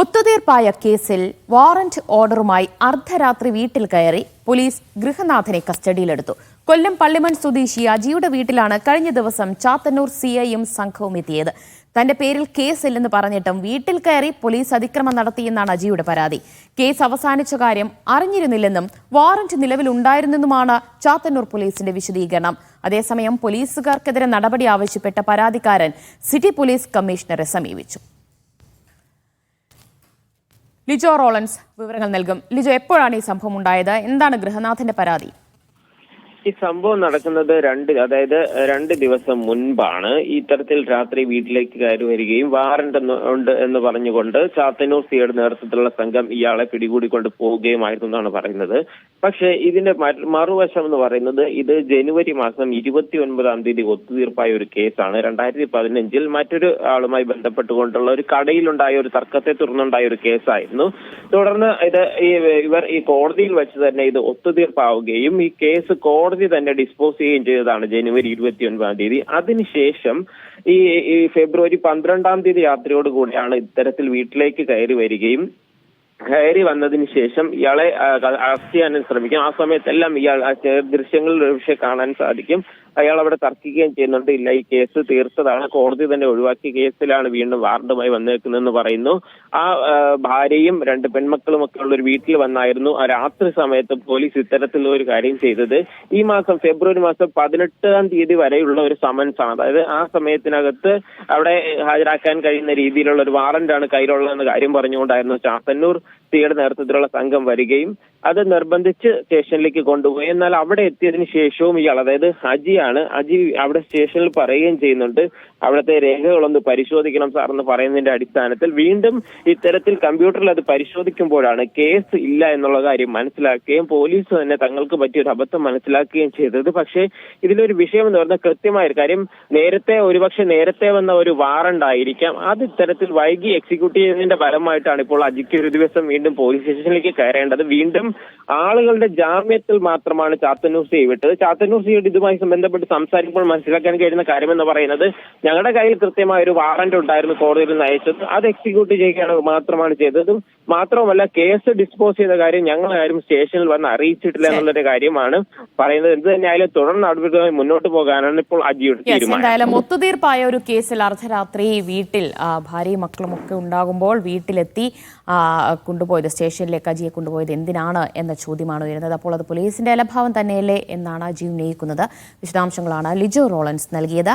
ഒത്തുതീർപ്പായ കേസിൽ വാറന്റ് ഓർഡറുമായി അർദ്ധരാത്രി വീട്ടിൽ കയറി പോലീസ് ഗൃഹനാഥനെ കസ്റ്റഡിയിലെടുത്തു. കൊല്ലം പള്ളിമൺ സ്വദേശി അജിയുടെ വീട്ടിലാണ് കഴിഞ്ഞ ദിവസം ചാത്തന്നൂർ സി ഐയും സംഘവും എത്തിയത്. തന്റെ പേരിൽ കേസില്ലെന്ന് പറഞ്ഞിട്ടും വീട്ടിൽ കയറി പോലീസ് അതിക്രമം നടത്തിയെന്നാണ് അജിയുടെ പരാതി. കേസ് അവസാനിച്ച കാര്യം അറിഞ്ഞിരുന്നില്ലെന്നും വാറന്റ് നിലവിലുണ്ടായിരുന്നെന്നുമാണ് ചാത്തന്നൂർ പോലീസിന്റെ വിശദീകരണം. അതേസമയം പോലീസുകാർക്കെതിരെ നടപടി ആവശ്യപ്പെട്ട പരാതിക്കാരൻ സിറ്റി പോലീസ് കമ്മീഷണറെ സമീപിച്ചു. ലിജോ റോളൻസ് വിവരങ്ങൾ നൽകും. ലിജോ എപ്പോഴാണ് ഈ സംഭവം ഉണ്ടായത്? എന്താണ് ഗൃഹനാഥന്റെ പരാതി? ഈ സംഭവം നടക്കുന്നത് രണ്ട് അതായത് രണ്ട് ദിവസം മുൻപാണ്. ഇത്തരത്തിൽ രാത്രി വീട്ടിലേക്ക് കയറി വരികയും വാറന്റ് ഉണ്ട് എന്ന് പറഞ്ഞുകൊണ്ട് ചാത്തന്നൂർ സിയുടെ നേതൃത്വത്തിലുള്ള സംഘം ഇയാളെ പിടികൂടിക്കൊണ്ട് പോവുകയുമായിരുന്നു എന്നാണ് പറയുന്നത്. പക്ഷേ ഇതിന്റെ മറുവശം എന്ന് പറയുന്നത് ഇത് ജനുവരി മാസം ഇരുപത്തി ഒൻപതാം തീയതി ഒത്തുതീർപ്പായ ഒരു കേസാണ്. രണ്ടായിരത്തി പതിനഞ്ചിൽ മറ്റൊരു ആളുമായി ബന്ധപ്പെട്ടുകൊണ്ടുള്ള ഒരു കടയിലുണ്ടായ ഒരു തർക്കത്തെ തുടർന്നുണ്ടായ ഒരു കേസായിരുന്നു. തുടർന്ന് ഇത് ഇവർ ഈ കോടതിയിൽ വെച്ച് തന്നെ ഇത് ഒത്തുതീർപ്പാവുകയും ഈ കേസ് കോടതി തന്നെ ഡിസ്പോസ് ചെയ്യുകയും ചെയ്തതാണ് ജനുവരി ഇരുപത്തി ഒൻപതാം തീയതി. അതിനുശേഷം ഈ ഫെബ്രുവരി പന്ത്രണ്ടാം തീയതി രാത്രിയോട് കൂടിയാണ് ഇത്തരത്തിൽ വീട്ടിലേക്ക് കയറി വരികയും കയറി വന്നതിന് ശേഷം ഇയാളെ അറസ്റ്റ് ചെയ്യാൻ ശ്രമിക്കും. ആ സമയത്തെല്ലാം ഇയാൾ ദൃശ്യങ്ങളിൽ ഒരുപക്ഷെ കാണാൻ സാധിക്കും. അയാൾ അവിടെ തർക്കിക്കുകയും ചെയ്യുന്നുണ്ട്. ഇല്ല ഈ കേസ് തീർത്തതാണ്. കോടതി തന്നെ ഒഴിവാക്കിയ കേസിലാണ് വീണ്ടും വാർഡുമായി വന്നേക്കുന്നതെന്ന് പറയുന്നു. ആ ഭാര്യയും രണ്ട് പെൺമക്കളും ഒക്കെ ഉള്ള ഒരു വീട്ടിൽ വന്നായിരുന്നു. ആ രാത്രി സമയത്ത് പോലീസ് ഇത്തരത്തിലുള്ള ഒരു കാര്യം ചെയ്തത്. ഈ മാസം ഫെബ്രുവരി മാസം പതിനെട്ടാം തീയതി വരെയുള്ള ഒരു സമൻസ് ആണ് അതായത് ആ സമയത്തിനകത്ത് അവിടെ ഹാജരാക്കാൻ കഴിയുന്ന രീതിയിലുള്ള ഒരു വാറന്റാണ് കയ്യിലുള്ളതെന്ന് കാര്യം പറഞ്ഞുകൊണ്ടായിരുന്നു. ചാത്തന്നൂർ സിയുടെ നേതൃത്വത്തിലുള്ള സംഘം വരികയും അത് നിർബന്ധിച്ച് സ്റ്റേഷനിലേക്ക് കൊണ്ടുപോയി. എന്നാൽ അവിടെ എത്തിയതിന് ശേഷവും ഇയാൾ അതായത് അജിയാണ് അജി അവിടെ സ്റ്റേഷനിൽ പറയുകയും ചെയ്യുന്നുണ്ട്. അവിടുത്തെ രേഖകളൊന്ന് പരിശോധിക്കണം സാർ എന്ന് പറയുന്നതിന്റെ അടിസ്ഥാനത്തിൽ. വീണ്ടും ഇത്തരത്തിൽ കമ്പ്യൂട്ടറിൽ അത് പരിശോധിക്കുമ്പോഴാണ് കേസ് ഇല്ല എന്നുള്ള കാര്യം മനസ്സിലാക്കുകയും പോലീസ് തന്നെ തങ്ങൾക്ക് പറ്റിയ ഒരു അബദ്ധം മനസ്സിലാക്കുകയും ചെയ്തത്. പക്ഷേ ഇതിലൊരു വിഷയം എന്ന് പറഞ്ഞാൽ കൃത്യമായ കാര്യം നേരത്തെ ഒരുപക്ഷെ നേരത്തെ വന്ന ഒരു വാറണ്ട് ആയിരിക്കാം. അത് ഇത്തരത്തിൽ വൈകി എക്സിക്യൂട്ട് ചെയ്യുന്നതിന്റെ ഫലമായിട്ടാണ് ഇപ്പോൾ അജിക്ക് ഒരു ദിവസം വീണ്ടും പോലീസ് സ്റ്റേഷനിലേക്ക് കയറേണ്ടത്. വീണ്ടും ആളുകളുടെ ജാമ്യത്തിൽ മാത്രമാണ് ചാത്തന്നൂർ സി വിട്ടത്. ചാത്തന്നൂർ സിയോട് ഇതുമായി ബന്ധപ്പെട്ട് സംസാരിക്കുമ്പോൾ മനസ്സിലാക്കാൻ കഴിയുന്ന കാര്യം എന്ന് പറയുന്നത് ഞങ്ങളുടെ കയ്യിൽ കൃത്യമായ ഒരു വാറന്റ് ഉണ്ടായിരുന്നു കോടതിയിൽ നിന്ന് അയച്ചത്. അത് എക്സിക്യൂട്ട് ചെയ്യുകയാണ് മാത്രമാണ് ചെയ്തത്. മാത്രമല്ല കേസ് ഡിസ്പോസ് ചെയ്ത കാര്യം ഞങ്ങൾ ആരും സ്റ്റേഷനിൽ വന്ന് അറിയിച്ചിട്ടില്ല എന്നുള്ളൊരു കാര്യമാണ് പറയുന്നത്. എന്ത് തന്നെയായാലും തുടർ നടപടികളുമായി മുന്നോട്ട് പോകാനാണ് ഇപ്പോൾ അജിയുടെ തീരുമാനം. ഒത്തുതീർപ്പായ ഒരു കേസിൽ അർദ്ധരാത്രി വീട്ടിൽ ഭാര്യയും മക്കളും ഒക്കെ ഉണ്ടാകുമ്പോൾ വീട്ടിലെത്തി കൊണ്ടുപോയത് സ്റ്റേഷനിലേക്ക് അജിയെ കൊണ്ടുപോയത് എന്തിനാണ് എന്ന ചോദ്യമാണ് ഉയരുന്നത്. അപ്പോൾ അത് പോലീസിന്റെ അലഭാവം തന്നെയല്ലേ എന്നാണ് അജി ഉന്നയിക്കുന്നത് വിശദാംശങ്ങളാണ് ലിജോ റോളൻസ് നൽകിയത്.